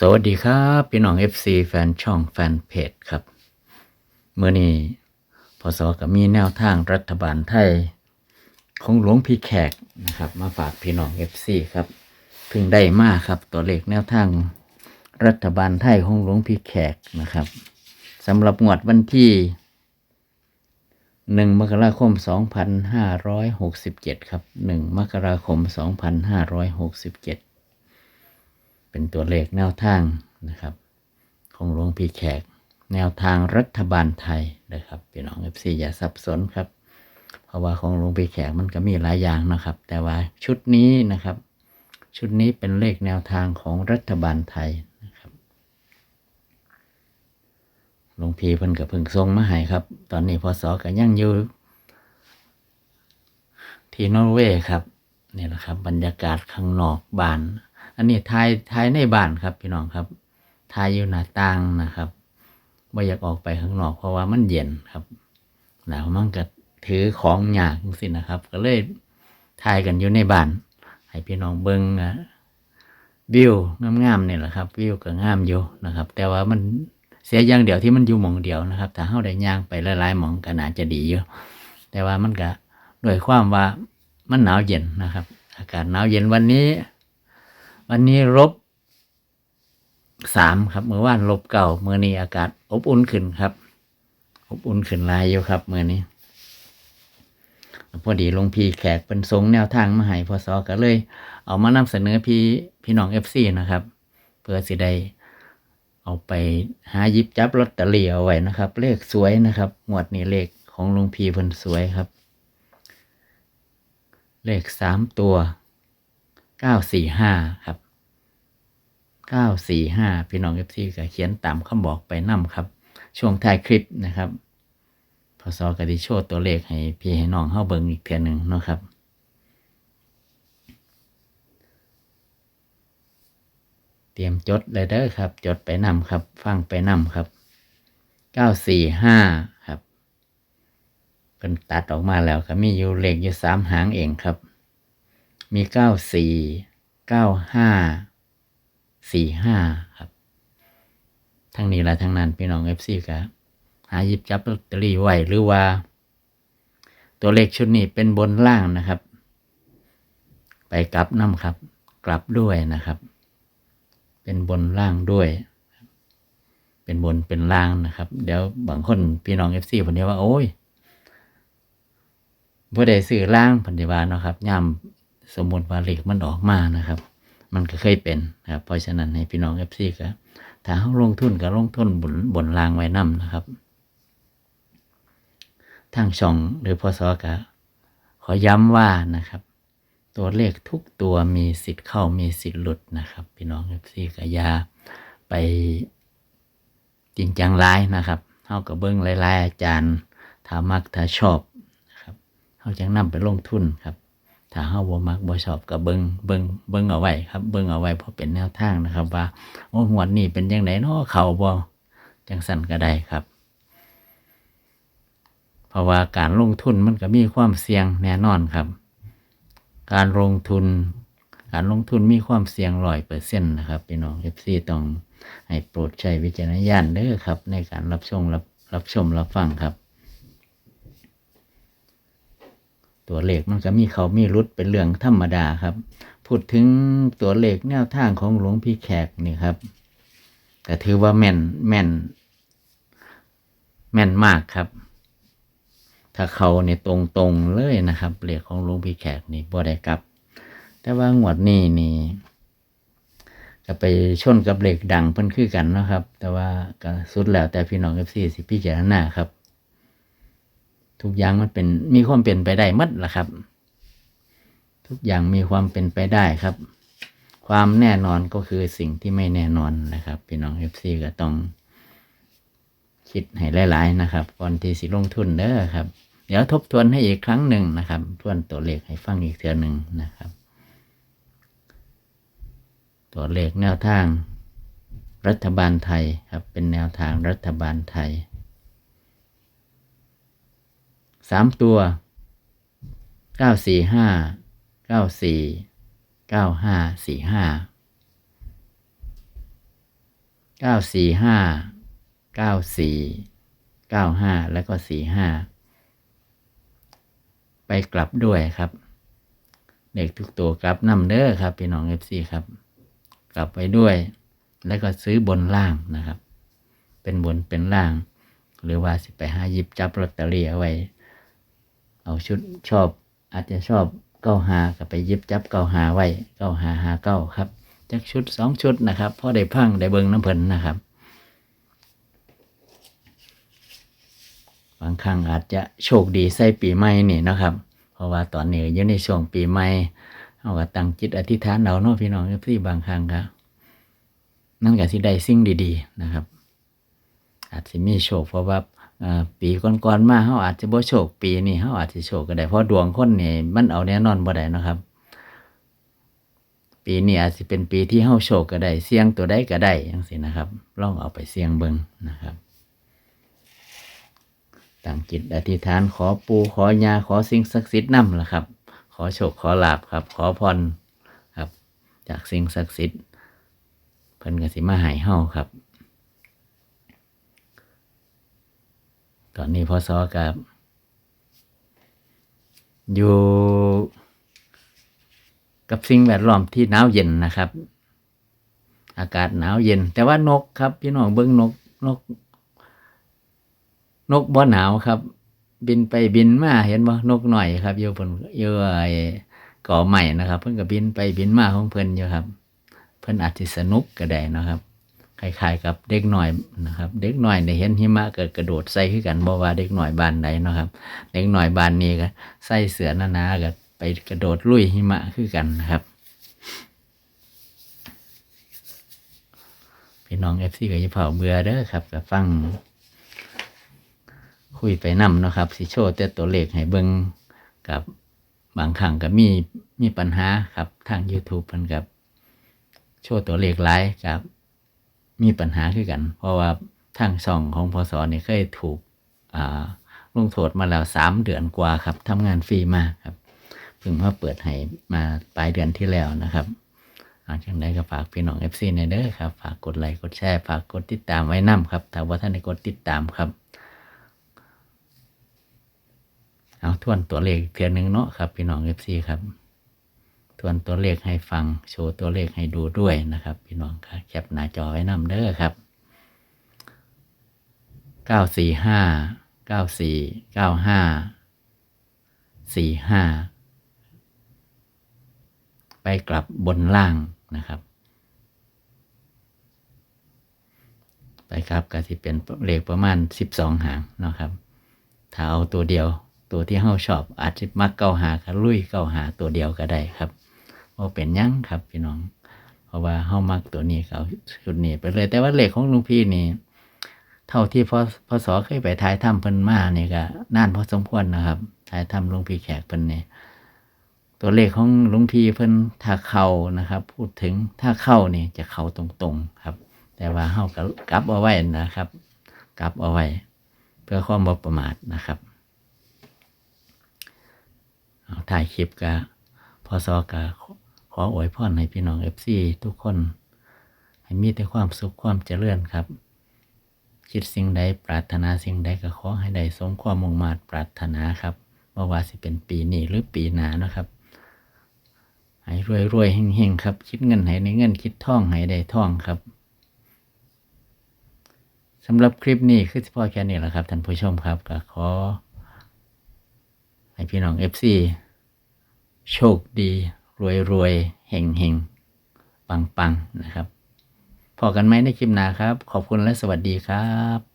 สวัสดีครับพี่น้อง FC แฟนช่องแฟนเพจครับ เมื่อนี้พศก็มีแนวทางรัฐบาลไทย ของหลวงพี่แขกนะครับ มาฝากพี่น้อง FC ครับเพิ่งได้มากครับตัวเลขแนวทางรัฐบาลไทยของหลวงพี่แขกนะครับสำหรับงวดวันที่หนึ่งมกราคม2567ครับหนึ่งมกราคม2567เป็นตัวเลขแนวทางนะครับ ของหลวงพี่แขก แนวทางรัฐบาลไทยนะครับพี่น้องเอฟซีอย่าสับสนครับ เพราะว่าของหลวงพี่แขกมันก็มีหลายอย่างนะครับ แต่ว่าชุดนี้นะครับ ชุดนี้เป็นเลขแนวทางของรัฐบาลไทยนะครับหลวงพี่เพิ่นกับเพิ่งทรงมาให้ครับ ตอนนี้พศก็ยังอยู่ที่นอร์เวย์ครับนี่แหละครับ บรรยากาศข้างนอกบ้าน อันนี้ทายทายในบ้านครับ พี่น้องครับทายอยู่หน้าต่างนะครับไม่อยากออกไปข้างนอกเพราะว่ามันเย็นครับหนาวมันก็ถือของหยากสินะครับ ก็เลยทายกันอยู่ในบ้านให้พี่น้องเบิ้งนะวิวงามๆนี่ยแหละครับวิวก็งามอยู่นะครับ แต่ว่ามันเสียอย่างเดียวที่มันอยู่หมองเดียวนะครับถ้าเฮาได้ย่างไปหลายๆหมองก็น่าจะดีอยู่แต่ว่ามันก็ด้วยความว่ามันหนาวเย็นนะครับ อากาศหนาวเย็นวันนี้ วันนี้ลบสามครับเมื่อวานลบเก่าเมื่อนี้อากาศอบอุ่นขึ้นครับ อบอุ่นขึ้นลายอยู่ครับเมื่อนี้พอดีหลวงพี่แขกเป็นทรงแนวทางมาให้พศก็เลย เอามานำเสนอพี่พี่น้องเอฟซีนะครับ เพื่อสิได้เอาไปหายิบจับลอตเตอรี่เอาไว้นะครับ เลขสวยนะครับงวดนี้เลขของหลวงพี่เพิ่นสวยครับ เลขสามตัว เก้าสี่ห้าครับเก้าสี่ห้าพี่น้องเอฟซีก็เขียนตามคำบอกไปนํครับ ช่วงท้ายคลิปนะครับพศกติโชว์ตัวเลขให้พี่ให้น้องเข้าเบิงอีกเทียหนึ่งนะครับเตรียมจดเลยเด้อครับ จดไปนำครับ ฟังไปนำครับเก้าสี่ห้าครับเป็นตัดออกมาแล้วก็มีอยู่เลขอยู่สามหางเองครับ มีเก้าสี่เก้าห้าสี่ห้าครับ ทั้งนี้และทั้งนั้นพี่น้องเอฟซีครับหาหยิบจับลอตเตอรี่ไว้หรือว่า ตัวเลขชุดนี้เป็นบนล่างนะครับ ไปกลับน้ำครับ กลับด้วยนะครับ เป็นบนล่างด้วย เป็นบนเป็นล่างนะครับ เดี๋ยวบางคนพี่น้องเอฟซีผมเดียวว่าโอ้ยบ่ได้ซื้อล่างพันธิวาเนาะครับย่ำ สมบูรณ์วาเลขมันออกมานะครับ มันก็เคยเป็นนะครับเพราะฉะนั้นให้พี่น้องเอฟซีก็ถ้าเขาลงทุนก็ลงทุนบนบนล่างไว้นํนะครับทางช่องหรือพศกะขอย้ำว่านะครับ ตัวเลขทุกตัวมีสิทธิ์เข้ามีสิทธิ์หลุดนะครับ พี่น้องเอฟซีกะอยาไปจริงจังร้ายนะครับเท่ากับเบิ้งหลายๆอาจารย์ถ้ามักถ้าชอบนะครับเขาจังนำไปลงทุนครับ ถ้าเฮาบ่มักบ่ชอบก็เบิ่งเบิ่งเบิ่งเอาไว้ครับ เบิ่งเอาไว้เพราะเป็นแนวทางนะครับ ว่าโอ้หวดนี้เป็นจังไดเนาะเขาบ่จังสั่นก็ได้ครับ เพราะว่าการลงทุนมันก็มีความเสี่ยงแน่นอนครับ การลงทุน การลงทุนมีความเสี่ยงร้อยเปอร์เซ็นต์นะครับพี่น้องเอฟซีต้องให้โปรดใช้วิจารณญาณเด้อครับ ในการรับชมรับรับชมรับฟังครับ ตัวเลขมันก็มีเขามีรุดเป็นเรื่องธรรมดาครับ พูดถึงตัวเลขแนวทางของหลวงพี่แขกนี่ครับก็ถือว่าแม่นแม่น แม่นมากครับ ถ้าเขาเนี่ยตรงตรงๆเลยนะครับเลขของหลวงพี่แขกนี่บ่ได้กลับ แต่ว่างวดนี้นี่ก็ไปชนกับเหล็กดังเพิ่นคือกันนะครับ แต่ว่าก็สุดแล้วแต่พี่น้องเอฟซีสิพิจารณาครับ ทุกอย่างมันเป็นมีความเป็นไปได้หมัดละครับ ทุกอย่างมีความเป็นไปได้ครับ ความแน่นอนก็คือสิ่งที่ไม่แน่นอนนะครับพี่น้องเอฟซีก็ต้องคิดให้หลายๆนะครับก่อนที่สิลงทุนเด้อครับ เดี๋ยวทบทวนให้อีกครั้งหนึ่งนะครับ ทวนตัวเลขให้ฟังอีกเทือหนึ่งนะครับ ตัวเลขแนวทางรัฐบาลไทยครับเป็นแนวทางรัฐบาลไทย สามตัวเก้าสี่ห้าเก้าสี่เก้าห้าสี่ห้าเก้าสี่ห้าเก้าสี่เก้าห้าแล้วก็สี่ห้าไปกลับด้วยครับ เด็กทุกตัวกลับนำเด้อครับพี่น้องเอฟซีครับ กลับไปด้วย แล้วก็ซื้อบนล่างนะครับ เป็นบนเป็นล่าง หรือว่าสิไปหาหยิบจับลอตเตอรี่เอาไว้ เอาชุดชอบ อาจจะชอบเก้าหาก็ไปยิบจับเก้าหาไว้เก้าหาหาเก้าครับจักชุดสองชุดนะครับพอได้พังได้เบิงน้ำเพลินนะครับบางครั้งอาจจะโชคดีใส่ปีใหม่นี่นะครับ เพราะว่าตอนนี้อยู่ในช่วงปีใหม่เอาก็ตั้งจิตอธิษฐานเอาเนาะพี่น้องที่บางครั้งครับนั่นก็สิได้สิ่งดี ๆ นะครับ อาจจะมีโชคเพราะว่า ปีก่อนๆมาเขาอาจจะบ่โชค ปีนี้เขาอาจจะโชคก็ได้เพราะดวงคนนี่มันเอาแน่นอนบ่ได้นะครับ ปีนี้อาจจะเป็นปีที่เฮาโชคก็ได้เสี่ยงตัวใดก็ได้จังซี่นะครับลองเอาไปเสี่ยงเบิ่งนะครับตั้งจิตอธิษฐานขอปูขอยาขอสิ่งศักดิ์สิทธิ์นำละครับ ขอโชคขอลาบครับ ขอพรครับ จากสิ่งศักดิ์สิทธิ์เพิ่นก็สิมาให้เฮาครับ ตอนนี้พศกับ อยู่กับสิ่งแวดล้อมที่หนาวเย็นนะครับ อากาศหนาวเย็น แต่ว่านกครับ พี่น้องเบิ้งนกนก นกบ่หนาวครับ บินไปบินมาเห็นบ่นกหน่อยครับอยู่บนอยู่ไอ้ก่อใหม่นะครับ เพิ่นก็บินไปบินมาของเพิ่นอยู่ครับ เพิ่นอาจจะสนุกก็ได้นะครับ คล้ายๆกับเด็กหน่อยนะครับ เด็กหน่อยในเห็นหิมะเกิดกระโดดใส่ขึ้นกันบ่ว่าเด็กหน่อยบานใดเนะครับ เด็กหน่อยบานนี้ก็ใส่เสือหนาๆก็ไปกระโดดลุยหิมะขึ้นกันนะครับพี่น้องเอฟซีก็จะเผาเบื่อเด้อครับก็ฟัง คุยไปนำเนะครับสิโชว์แต่ตัวเลขให้เบิ่งกับบางครั้งก็มีมีปัญหาครับทาง YouTube เพิ่นกับ โชว์ตัวเลขหลายกับ มีปัญหาคือกัน เพราะว่าทางช่องของพศนี่เคยถูกลงโทษมาแล้วสามเดือนกว่าครับทำงานฟรีมากครับเพิ่งมาเปิดให้มาปลายเดือนที่แล้วนะครับอาจังได้ก็ฝากพี่น้องเอฟซีในเด้อครับ ฝากกดไลค์กดแชร์ฝากกดติดตามไว้นํครับถ้าว่าท่านได้กดติดตามครับ เอาทวนตัวเลขเพียงหนึ่งเนาะครับ พี่น้องเอฟซีครับ วนตัวเลขให้ฟัง โชว์ตัวเลขให้ดูด้วยนะครับ พี่น้องครับแคปหน้าจอไว้นำเด้อครับเก้าสี่ห้าเก้าสี่เก้าห้าสี่ห้าไปกลับบนล่างนะครับ ไปครับก็สิเป็นเลขประมาณสิบสองหางนะครับ ถ้าเอาตัวเดียวตัวที่เฮาชอบอาจจะมักเก้าหาก็ลุยเก้าหาตัวเดียวก็ได้ครับ ว่าเป็นยังครับ พี่น้อง เพราะว่าเฮามักตัวนี้เขาชุดนี้ไปเลย แต่ว่าเลขของลุงพี่นี่ เท่าที่พอพศเคยไปถ่ายถ้ำเพิ่นมานี่ก็นานพอสมควรนะครับถ่ายถ้ำลุงพี่แขกเพิ่นนี่ตัวเลขของลุงพี่เพิ่นถ้าเข้านะครับ พูดถึงถ้าเข้านี่จะเข้าตรงๆครับ แต่ว่าเฮาก็กลับเอาไว้นะครับ กลับเอาไว้ เพื่อความบ่ประมาทนะครับเอาถ่ายคลิปกะพอซอกะ ขออวยพรให้พี่น้องเอฟซีทุกคน ให้มีแต่ความสุขความเจริญครับ คิดสิ่งใดปรารถนาสิ่งใดก็ขอให้ได้สมความมุ่งมา่ปรารถนาครับไม่ว่าสิเป็นปีนี้หรือปีหน้านะครับให้รวยรวยๆเฮงๆครับ คิดเงินให้ในเงินคิดท่องให้ได้ท่องครับสำหรับคลิปนี้คือเฉพาะแค่นี้แหละครับท่านผู้ชมครับก็ขอ ให้พี่น้องเอฟซีโชคดี รวยรวยเฮงเฮงปังปังนะครับ พอกันไหมในคลิปหน้าครับ ขอบคุณและสวัสดีครับ